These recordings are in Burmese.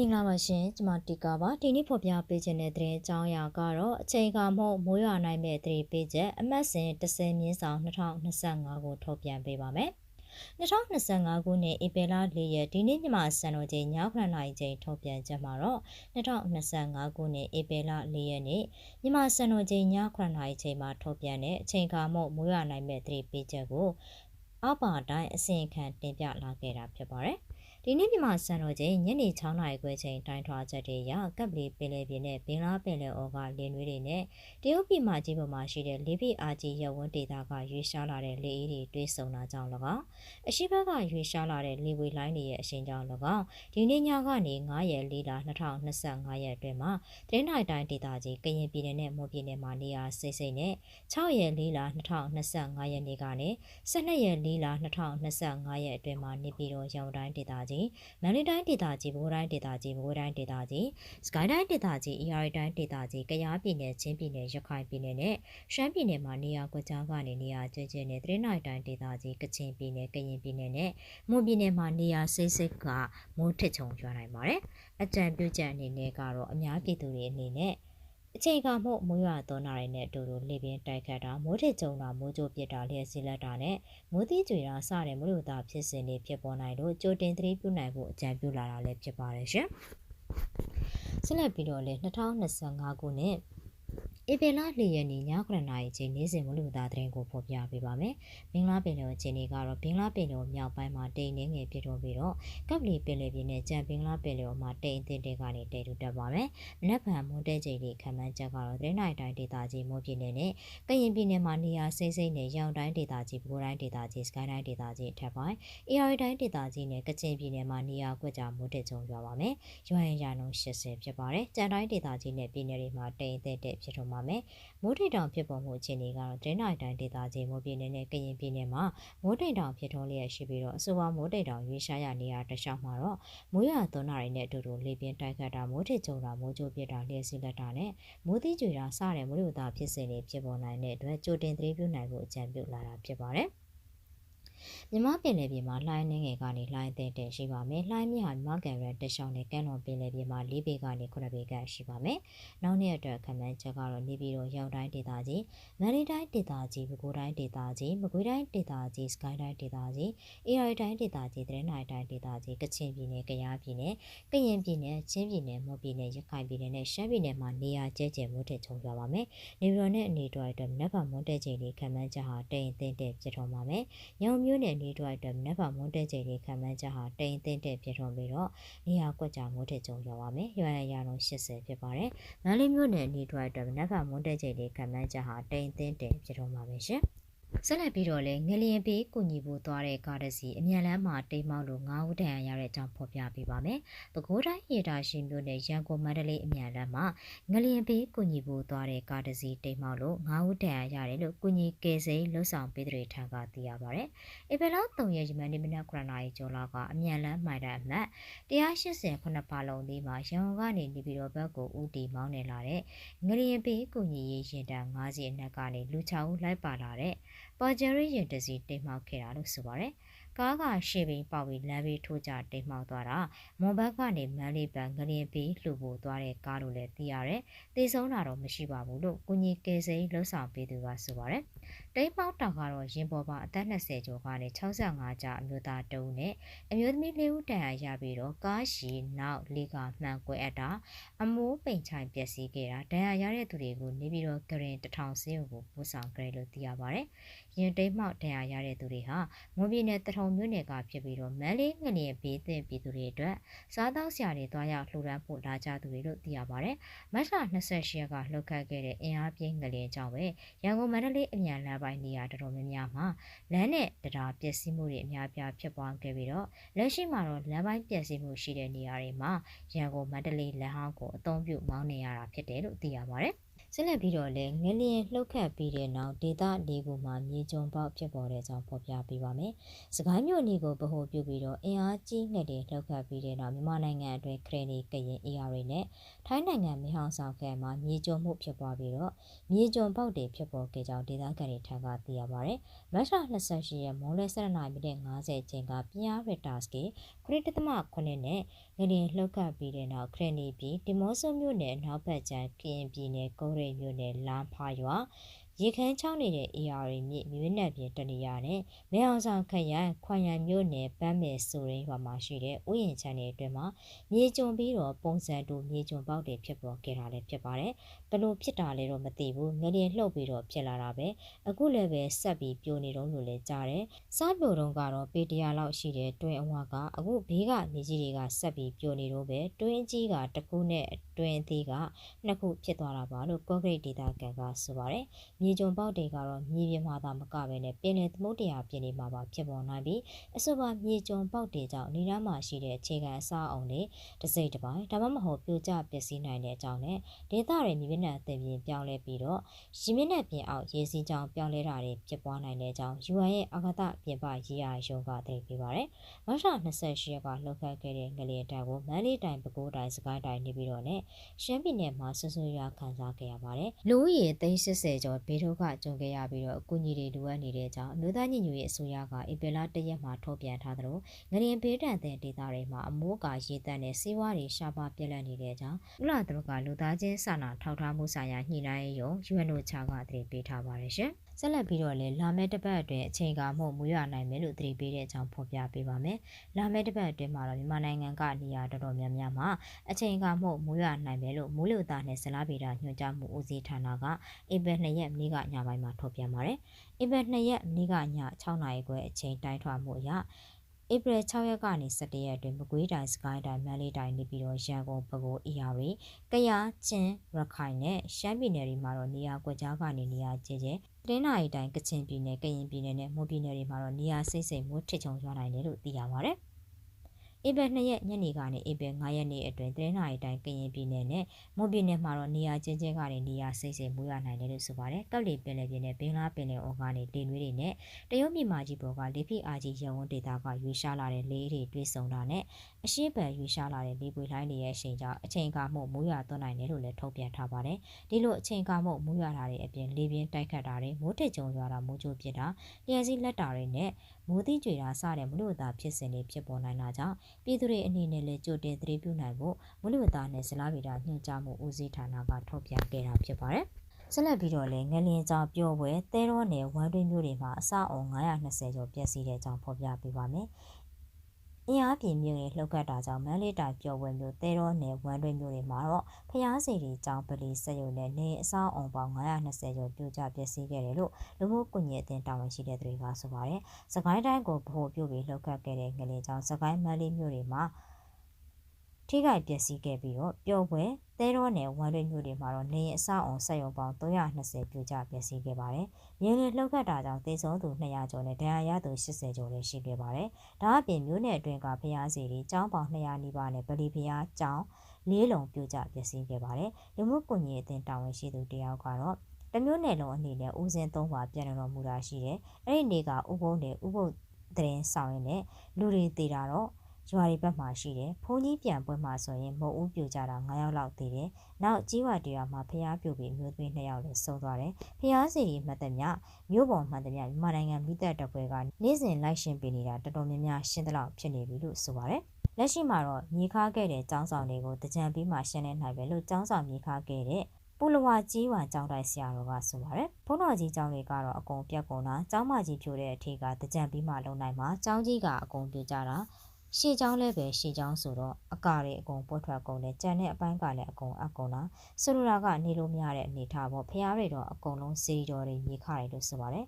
မင်္ဂလာပါရှင်ကျမတီကာပါဒီနေ့ဖော်ပြပေးခြင်းတဲ့သတင်းအကြောင်းအရာကတော့အချိန်ကမဟုတ်မိုးရွာနိုင်မဲ့သတင်းပေးချက်အမှတ်စဉ်30မြင်းဆောင်2025ကိုထုတ်ပြန်ပေးပါမယ်2025ခုနှစ်ဧပြီလ4ရက်ဒီနေ့မြန်မာစံတော်ချိန်ည9:00နာရီချိန်ထုတ်ပြန်ချက်မှာတော့2025ခုနှစ်ဧပြီလ4ရက်နေ့မြန်မာစံတော်ချိန်ည9:00နာရီချိန်မှာထုတ်ပြန်တဲ့အချိန်ကမဟုတ်မိုးရွာနိုင်မဲ့သတင်းပေးချက်ကိုအောက်ပါတိုင်းအစီအခံတင်ပြလာခဲ့တာဖြစ်ပါတယ်။ ဒီနေ့မြန်မာစံတော်ချိန်ညနေ6နာရီခွဲချိန်တိုင်းထွာချက်တွေရကပ်လီပင်လယ်ပြင်နဲ့ဘင်္ဂလားပင်လယ်အော်ကလင်းနွေးတွေနဲ့တရုတ်ပြည်မကြီးပေါ်မှာရှိတဲ့လေးပြည်အာကြီးရပ်ဝန်းဒေသကရွေးရှားလာတဲ့လေအေးတွေတွဲဆုံတာကြောင့်၎င်းအရှိဘက်ကရွေးရှားလာတဲ့လေဝေလိုင်းတွေရဲ့အရှိန်ကြောင့်၎င်းဒီနေ့ညကနေ9ရက်4လ2025ရက်အတွင်းမှာတင်းထိုင်တိုင်းဒေသကြီးကရင်ပြည်နယ်နဲ့မွန်ပြည်နယ်မှာနေရာစိတ်စိတ်နဲ့6ရက်4လ2025ရက်နေ့ကနေ12ရက်4လ2025ရက်အတွင်းမှာနေပြည်တော်ရောင်တိုင်းဒေသကြီးမန္တလေးတိုင်းဒေသကြီးဘိုးတိုင်းဒေသကြီးဘိုးတိုင်းဒေသကြီးစကိုင်းတိုင်းဒေသကြီးအရာတိုင်းဒေသကြီးကယားပြည်နယ်ချင်းပြည်နယ်ရခိုင်ပြည်နယ်နဲ့ရှမ်းပြည်နယ်မှာနေရာကွက်ကြားကနေနေရာကျကျနဲ့တရနိုင်တိုင်းဒေသကြီးကချင်ပြည်နယ်ကရင်ပြည်နယ်နဲ့မွန်ပြည်နယ်မှာနေရာစိတ်စိတ်ကမိုးထစ်ချုံရွာနိုင်ပါတယ်အကြံပြုချက်အနေနဲ့ကတော့အများပြည်သူတွေအနေနဲ့ အချိန်ကမှုမိုးရွာသွန်းတာတွေနဲ့အတူတူလေပြင်းတိုက်ခတ်တာမိုးထစ်ကြုံတာမိုးကြိုးပစ်တာလျှက်စီလက်တာနဲ့မိုးသီးကြွေတာစတဲ့မလို့တာဖြစ်စဉ်တွေဖြစ်ပေါ်နိုင်လို့ကြိုတင်သတိပြုနိုင်ဖို့အကြံပြုလာတာလည်းဖြစ်ပါတယ်ရှင်။ဆက်လက်ပြီးတော့လေ2025ခုနှစ် ဧပြီလ၄ရက်နေ့ည9:00နာရီချိန်နေ့စဉ်မလူသားသတင်းကိုဖော်ပြပေးပါမယ်။မင်္ဂလာပင်လယ်အခြေအနေကတော့ဘင်္ဂလားပင်လယ်မြောက်ပိုင်းမှာတိမ်နှင်းငယ်ဖြစ်တော်ပြီးတော့ကပ်လီပင်လယ်ပြင်နဲ့ကြံဘင်္ဂလားပင်လယ်မှာတိမ်အထင်းတွေကနေတိမ်ထူတက်ပါမယ်။မနက်ဖြန်မွန်တဲချိန်လေးခံမှန်းချက်ကတော့သတင်းနိုင်တိုင်းဒေသကြီးမွန်ပြည်နယ်နဲ့ကရင်ပြည်နယ်မှာနေရာစိမ့်စိမ့်နဲ့ရောင်တိုင်းဒေသကြီးပဲခူးတိုင်းဒေသကြီးစကိုင်းတိုင်းဒေသကြီးအထက်ပိုင်းအေရီတိုင်းဒေသကြီးနဲ့ကချင်ပြည်နယ်မှာနေရာကွက်ကြားမွန်တဲချုံရွာပါမယ်။ရွာရင်ရာနှုန်း80ဖြစ်ပါတယ်။ကြံတိုင်းဒေသကြီးနဲ့ပြည်နယ်တွေမှာတိမ်အထင်းတက်ဖြစ်တော်ပါမယ်။မိုးထိန်တောင်ဖြစ်ပေါ်မှုအခြေအနေကတော့တင်းနိုင်တိုင်းဒေသကြီးမိုးပြည်နယ်နဲ့ကရင်ပြည်နယ်မှာမိုးထိန်တောင်ဖြစ်ထွန်းလျက်ရှိပြီးတော့အဆိုပါမိုးထိန်တောင်ရွေးရှားရနေရာတခြားမှာတော့မိုးရွာသွန်းတာတွေနဲ့အတူတူလေပြင်းတိုက်ခတ်တာမိုးထစ်ကြုံတာမိုးကြိုးပြတာလျှက်စီလက်တာနဲ့မိုးသီးကြွေတာစတဲ့မိုးလေဝသဖြစ်စဉ်တွေဖြစ်ပေါ်နိုင်တဲ့အတွက်ကြိုတင်သတိပြုနိုင်ဖို့အကြံပြုလာတာဖြစ်ပါတယ်။ မြမပင်လယ်ပြင်မှာလှိုင်းနှင်းငယ်ကနေလှိုင်းတဲ့တဲ့ရှိပါမယ်။လှိုင်းမြဟာမြကန်ရန်တရှောင်းနဲ့ကမ်းလွန်ပင်လယ်ပြင်မှာ၄ပေကနေ9ပေခန့်ရှိပါမယ်။နောက်နေ့အတွက်ခံမှန်းချက်ကတော့နေပြည်တော်ရောက်တိုင်းဒေသကြီး၊မန္တလေးတိုင်းဒေသကြီး၊ပဲခူးတိုင်းဒေသကြီး၊မကွေးတိုင်းဒေသကြီး၊စကိုင်းတိုင်းဒေသကြီး၊အေရီတိုင်းဒေသကြီး၊တရနိုင်တိုင်းဒေသကြီး၊ကချင်ပြည်နယ်၊ကယားပြည်နယ်၊ကရင်ပြည်နယ်၊ချင်းပြည်နယ်၊မွန်ပြည်နယ်၊ရခိုင်ပြည်နယ်နဲ့ရှမ်းပြည်နယ်မှာနေရာကျဲကျဲမိုးထစ်ချုံကြပါမယ်။နေပြည်တော်နဲ့အနေတော်အတွက်နက်ဖာမွန်တဲ့ချိန်လေးခံမှန်းချက်ဟာတိမ်အထင်းတဲ့ဖြစ်တော်ပါမယ်။ညောင်မျိုးနယ်နေအတွက်အတွက်မနက်ဖြန်မွန်းတဲချိန်လေးခံမှန်းချက်ဟာတိမ်အထင်းတဲ့ဖြစ်ထွန်းပြီးတော့နေရာကွက်ကြမိုးထစ်ကြုံရွာပါမယ်။ရွာရရလုံး80ဖြစ်ပါတယ်။မန္တလေးမြို့နယ်နေအတွက်အတွက်မနက်ဖြန်မွန်းတဲချိန်လေးခံမှန်းချက်ဟာတိမ်အထင်းတဲ့ဖြစ်ထွန်းပါမယ်ရှင်။ ဆက်လက်ပြီးတော့လည်းငလျင်ပေးကုညီဖို့သွားတဲ့ကားတစ်စီးအမြန်လမ်းမှာတိမ်မောက်လို့ငါးဦးတန်ရရတဲ့အကြောင်းဖော်ပြပေးပါမယ်။ပဲခူးတိုင်းရေတာရှင်မြို့နယ်ရန်ကုန်မန္တလေးအမြန်လမ်းမှာငလျင်ပေးကုညီဖို့သွားတဲ့ကားတစ်စီးတိမ်မောက်လို့ငါးဦးတန်ရရတယ်လို့ကုညီကယ်ဆယ်လှုပ်ဆောင်ပေးတဲ့ထံကသိရပါဗျ။ဧပြီလ3ရက်ယမန်နေ့မနက်9:00နာရီကျော်လောက်ကအမြန်လမ်းမှိုင်တဲ့အမှတ်180ခုနှစ်ပါလုံးဒီမှာရန်ကုန်ကနေနေပြည်တော်ဘက်ကိုဦးတည်မောင်းနေလာတဲ့ငလျင်ပေးကုညီရေးရင်တန်း9စီအနက်ကနေလူ6ဦးလိုက်ပါလာတဲ့ပေါ်ဂျယ်ရီရင်တစီတိမ်မှောက်ခဲ့တာလို့ဆိုပါတယ်။ကားကရှေ့ဘင်းပေါက်ပြီးလမ်းဘေးထိုးကျတိမ်မှောက်သွားတာမွန်ဘက်ကနေမန်လေးပန်ငလျင်ပြီးလှူဖို့သွားတဲ့ကားလို့လည်းသိရတယ်။တေဆုံးတာတော့မရှိပါဘူးလို့ကုညီကေစိန်လှုပ်ဆောင်ပေးသူကဆိုပါတယ်။ တိမ်မှောက်တာကတော့ရင်ပေါ်ပါအသက်20ကျော်ကနေ65ကျအမျိုးသားတဦးနဲ့အမျိုးသမီးလေးဦးတန်ရာရပြီးတော့ကားရှည်နောက်လေးကမှန်ကွဲအပ်တာအမိုးပိန်ချိုင်ပျက်စီးခဲ့တာဒဏ်ရာရတဲ့သူတွေကိုနေပြီးတော့ဂရင်တထောင်စင်းကိုပို့ဆောင်ကြတယ်လို့သိရပါတယ်။ရင်တိတ်မှောက်ဒဏ်ရာရတဲ့သူတွေဟာမွန်ပြည်နယ်တထုံမြို့နယ်ကဖြစ်ပြီးတော့မန်လေးငလျင်ဘေးသင့်ပြည်သူတွေအတွက်စားသောက်ဆရာတွေတွားရောက်လှူဒါန်းဖို့လာကြသူတွေလို့သိရပါတယ်။မတ်လ28ရက်ကလှုပ်ခတ်ခဲ့တဲ့အင်အားပြင်းငလျင်ကြောင့်ပဲရန်ကုန်မန္တလေးအမြန်လမ်းပိုင်းနေရာတော်တော်များများမှာလမ်းနဲ့တရားပျက်စီးမှုတွေအများပြားဖြစ်ပွားခဲ့ပြီးတော့လက်ရှိမှာတော့လမ်းပိုင်းပျက်စီးမှုရှိတဲ့နေရာတွေမှာရန်ကုန်မန္တလေးလမ်းဟောင်းကိုအသုံးပြုမောင်းနေရတာဖြစ်တယ်လို့သိရပါတယ်။ ဆက်လက်ပြီးတော့လည်းငလျင်လှုပ်ခတ်ပြီးတဲ့နောက်ဒေသလေးခုမှာမြေကျုံပေါက်ဖြစ်ပေါ်တဲ့အကြောင်းဖော်ပြပေးပါမယ်။စကိုင်းမြို့နယ်ကိုဗဟိုပြုပြီးတော့အင်အားကြီးငလျင်လှုပ်ခတ်ပြီးတဲ့နောက်မြန်မာနိုင်ငံအတွင်းခရနီကရင်အေးရီနဲ့ထိုင်းနိုင်ငံမဟောင်ဆောင်ခန့်မှာမြေကျုံမှုဖြစ်ပွားပြီးတော့မြေကျုံပေါက်တွေဖြစ်ပေါ်ခဲ့ကြောင်းဒေသခံတွေထံကသိရပါဗျ။မတ်လ28ရက်မိုးလယ်7:50မိနစ်50ချိန်ကပြင်းအားရတာစကေ9.9နဲ့ငလျင်လှုပ်ခတ်ပြီးတဲ့နောက်ခရနီပြည်ဒီမော့ဆိုမြို့နယ်နောက်ဘက်ကျန်ကရင်ပြည်နယ်ကုန်းရိပ်မြို့နယ်လမ်းဖားရွာ ရေခမ်းချောင်းနေတဲ့ AR မြစ်မြွေးနက်ပြင်တနေရနဲ့မဲအောင်ဆောင်ခရိုင်ခွန်ရံမြို့နယ်ပန်းမယ်ဆိုရင်ရွာမှာရှိတဲ့ဥယျာဉ်ချမ်းတွေအတွင်းမှာမြေကျုံပြီးတော့ပုံစံတူမြေကျုံပေါက်တွေဖြစ်ပေါ်ခဲ့တာလည်းဖြစ်ပါတယ်။ဘလို့ဖြစ်တာလဲတော့မသိဘူး။ငလျင်လှုပ်ပြီးတော့ဖြစ်လာတာပဲ။အခုလည်းပဲဆက်ပြီးပြိုနေတော့လို့လည်းကြားတယ်။စားပြိုတော့ကတော့ပေတရာလောက်ရှိတဲ့တွင်အဝကအခုဘေးကမြေကြီးတွေကဆက်ပြီးပြိုနေတော့ပဲတွင်းကြီးကတစ်ခုနဲ့တွင်းသေးကနှစ်ခုဖြစ်သွားတာပါလို့ကော့ဂရိတ်ဒေတာကန်ကဆိုပါတယ်။မြေကျုံပေါက်တွေကတော့မြေပြင်မှာသာမကဘဲနဲ့ပင်လယ်သမုဒ္ဒရာပြင်နေမှာပါဖြစ်ပေါ်နိုင်ပြီးအဆိုပါမြေကျုံပေါက်တွေကြောင့်နေရာမှာရှိတဲ့အခြေခံအဆောက်အုံတွေတစိမ့်တစ်ပိုင်းဒါမှမဟုတ်ပြိုကျပျက်စီးနိုင်တဲ့အကြောင်းနဲ့ဒေသတွေမြေပြင်နဲ့အသင်ပြင်ပြောင်းလဲပြီးတော့ရေမြင့်နဲ့ပြင်အောက်ရေစီးကြောင်ပြောင်းလဲတာတွေဖြစ်ပွားနိုင်တဲ့အကြောင်း UN ရဲ့အာကာသပြင်ပရေးရာရုံးကသိပေးပါတယ်။မတ်လ28ရက်ကလှုပ်ခတ်ခဲ့တဲ့ငလျင်တိုင်ကိုမန္တလေးတိုင်ပဲခူးတိုင်စကိုင်းတိုင်နေပြီးတော့နဲ့ရှမ်းပြည်နယ်မှာဆွဆွရွာခံစားခဲ့ရပါတယ်။လူဦးရေ380ကျော်ဘေးဒုက္ခကြုံခဲ့ရပြီးတော့အကူအညီတွေလိုအပ်နေတဲ့အကြောင်းအမျိုးသားညီညွတ်ရေးအစိုးရကဧပြီလ1ရက်မှာထုတ်ပြန်ထားသလိုငလျင်ဘေးတန်တဲ့ဒေသတွေမှာအမိုးကာရေတန့်တဲ့စေဝါတွေရှားပါပြက်လက်နေတဲ့အကြောင်းဥလာတို့ကလူသားချင်းစာနာထောက်ထားမှုဆိုင်ရာညှိနှိုင်းရေးရုံ UNOCHA ကတည်ပေးထားပါတယ်ရှင်။ ဆက်လက်ပြီးတော့လည်းလာမယ့်တစ်ပတ်အတွင်းအချိန်ကာမှုမွေးရနိုင်မယ်လို့တည်ပေးတဲ့အကြောင်းဖော်ပြပေးပါမယ်။လာမယ့်တစ်ပတ်အတွင်းမှာတော့မြန်မာနိုင်ငံကနေရာတော်တော်များများမှာအချိန်ကာမှုမွေးရနိုင်မယ်လို့မိုးလေဝသနဲ့ဇလားဗေဒညွှန်ကြားမှုဦးစီးဌာနကဧပြီ2ရက်နေ့ကညပိုင်းမှာထုတ်ပြန်ပါတယ်။ဧပြီ2ရက်နေ့ကည6နာရီခွဲအချိန်တိုင်းထွာမှုအရဧပြီ6ရက်ကနေ17ရက်အတွင်းမကွေးတိုင်းစကိုင်းတိုင်းမန္တလေးတိုင်းနေပြည်တော်ရန်ကုန်ပဲခူးအေရရီကယားချင်းရခိုင်နဲ့ရှမ်းပြည်နယ်တွေမှာတော့နေရာကွက်ကြားကနေနေရာကျဲကျဲ တနင်္လာရီတိုင်းကချင်ပြည်နယ်ကရင်ပြည်နယ်နဲ့မွန်ပြည်နယ်တွေမှာတော့နေရာစိတ်စိတ်မိုးထစ်ချုံရွာနိုင်တယ်လို့သိရပါဗျ။ ဧပြီ2ရက်ညနေကနေဧပြီ9ရက်နေ့အတွင်းတနင်္လာရီတိုင်းကရင်ပြည်နယ်နဲ့မွန်ပြည်နယ်မှာတော့နေရာချင်းချင်းကနေနေရာစိတ်စိတ်မွေးရနိုင်တယ်လို့ဆိုပါတယ်။ကပ်လီပင်လယ်ပြင်နဲ့ဘင်္ဂလားပင်လယ်အော်ကနေလေနွေးတွေနဲ့တရုတ်ပြည်မှာကြီးပေါ်ကလေဖိအားကြီးရဝန်းဒေတာကရွေးရှားလာတဲ့လေတွေတွဲဆုံတာနဲ့အရှိပံရွေးရှားလာတဲ့လေပွေလိုင်းတွေရဲ့အချိန်ကြောင့်အချိန်ကာမှုမွေးရသွန်းနိုင်တယ်လို့လည်းထုတ်ပြန်ထားပါတယ်။ဒီလိုအချိန်ကာမှုမွေးရတာတွေအပြင်လေပြင်းတိုက်ခတ်တာတွေမိုးထစ်ကြုံရွာတာမိုးကြိုးပစ်တာလျှက်စီးလက်တာတွေနဲ့ မိုးတိကျွေတာစတဲ့မလို့သာဖြစ်စဉ်တွေဖြစ်ပေါ်နိုင်တာကြောင့်ပြည်သူတွေအနေနဲ့လည်းကြိုတင်သတိပြုနိုင်ဖို့မလို့သာနဲ့ဇလားဗီတာညွှန်ကြားမှုဦးစီးဌာနကထုတ်ပြန်ခဲ့တာဖြစ်ပါတယ်။ဆက်လက်ပြီးတော့လည်းငလျင်ကြောင်ပြောပွဲသဲရောနယ်ဝမ်တွင်းမြို့တွေမှာအစအုံ920ကျော်ပျက်စီးတဲ့အကြောင်းဖော်ပြပေးပါမယ်။ အင်အားပြင်းမြို့တွေလှုပ်ခတ်တာကြောင့်မန္တလေးတိုင်းပျော်ပွဲမြို့သဲတော်နယ်ဝမ်းတွဲမြို့တွေမှာတော့ဖျားစီတွေကြောင်းပလီစက်ရုံနဲ့နေအဆောင်အောင်ပေါင်း920ကျော်ပြိုကျပျက်စီးခဲ့တယ်လို့လူမှုကွန်ရက်အသင်းတာဝန်ရှိတဲ့သူတွေကဆိုပါတယ်။စကိုင်းတိုင်းကိုဗဟိုပြုပြီးလှုပ်ခတ်ခဲ့တဲ့ငလင်ကြောင့်စကိုင်းမန္တလေးမြို့တွေမှာ ထိခိုက်ပျက်စီးခဲ့ပြီးတော့ပျော်ပွဲသဲတော်နယ်ဝမ်ရွေမြို့တွေမှာတော့နေအဆောက်အုံဆက်ရုံပေါင်း320ပြိုကျပျက်စီးခဲ့ပါတယ်။မြေလလှုပ်ခတ်တာကြောင့်သေဆုံးသူ200ကျော်နဲ့ဒဏ်ရာရသူ80ကျော်လည်းရှိခဲ့ပါတယ်။ဒါအပြင်မြို့နယ်အတွင်းကဖျားစီတွေကျောင်းပေါင်း200နီးပါးနဲ့ဗလီဖျားကျောင်းလေးလုံးပြိုကျပျက်စီးခဲ့ပါတယ်။လူမှုကွန်ရက်အသင်းတာဝန်ရှိသူတယောက်ကတော့တမျိုးနယ်လုံးအနေနဲ့ဦးစင်းသုံးပါပြန်တော်မူတာရှိတယ်။အဲ့ဒီနေ့ကဥပုံနဲ့ဥပုပ်တရင်ဆောင်ရင်လည်းလူတွေတည်တာတော့ ရွာတွေဘက်မှာရှိတယ်။ဘုန်းကြီးပြန်ပွဲမှာဆိုရင်မုံဦးပြိုကြတာ9ယောက်လောက်သေးတယ်။နောက်ကြီးဝတရွာမှာဖျားပြိုပြီးမျိုးသွေး2ယောက်လည်းဆုံးသွားတယ်။ဖျားစီရီမှတ်သည်မြမြို့ပေါ်မှတ်သည်မြမြန်မာနိုင်ငံမိသက်တပ်ပွဲကနေ့စဉ်လိုက်ရှင်ပေးနေတာတော်တော်များများရှင်းသလောက်ဖြစ်နေပြီလို့ဆိုပါတယ်။လက်ရှိမှာတော့မြေခါခဲ့တဲ့ចောင်းဆောင်တွေကိုတကြံပြီးမှရှင်းနေနိုင်ပဲလို့ចောင်းဆောင်မြေခါခဲ့တဲ့ပူလဝါကြီးဝါကျောင်းတိုင်းဆရာတော်ကဆိုပါတယ်။ဘုန်းတော်ကြီးကျောင်းတွေကတော့အကုန်ပြတ်ကုန်တာ။ကျောင်းမကြီးဖြိုတဲ့အထက်ကတကြံပြီးမှလုံနိုင်မှာကျောင်းကြီးကအကုန်ပြကြတာ ရှေ့ချောင်းလည်းပဲရှေ့ချောင်းဆိုတော့အကာတွေအကုန်ပွက်ထွက်ကုန်တယ်ကြံတဲ့အပိုင်းကလည်းအကုန်အကုန်လားဆိုလိုတာကနေလို့မရတဲ့အနေထားပေါ့ဖះတွေတော့အကုန်လုံးစေတော်တွေမြေခတွေလို့ဆိုပါတယ်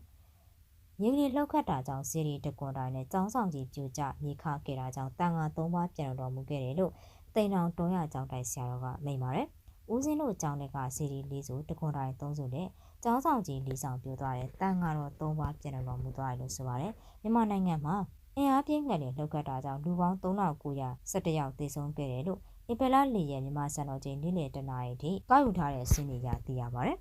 မြေကြီးလှုပ်ခတ်တာကြောင့်စီရီတကွန်တိုင်းနဲ့ကျောင်းဆောင်ကြီးပြိုကျမြေခခဲ့တာကြောင့်တန်ငါ၃ပါးပြန်တော်မူခဲ့တယ်လို့တိန်အောင်တွန်းရကျောင်းတိုင်ဆရာတော်ကမိန့်ပါတယ်ဦးစင်းတို့ကျောင်းတွေကစီရီ၄စုတကွန်တိုင်း၃စုနဲ့ကျောင်းဆောင်ကြီး၄ဆောင်ပြိုသွားတယ်တန်ငါတော့၃ပါးပြန်တော်မူသွားတယ်လို့ဆိုပါတယ်မြန်မာနိုင်ငံမှာ အင်အားပြင်းငှက်တွေလှုပ်ခတ်တာကြောင့်လူပေါင်း3911ယောက်သေဆုံးခဲ့တယ်လို့ဧပြီလ၄ရက်မြန်မာစံတော်ချိန်နေ့လယ်တနာရီထိကောက်ယူထားတဲ့စီးနေကြသိရပါတယ်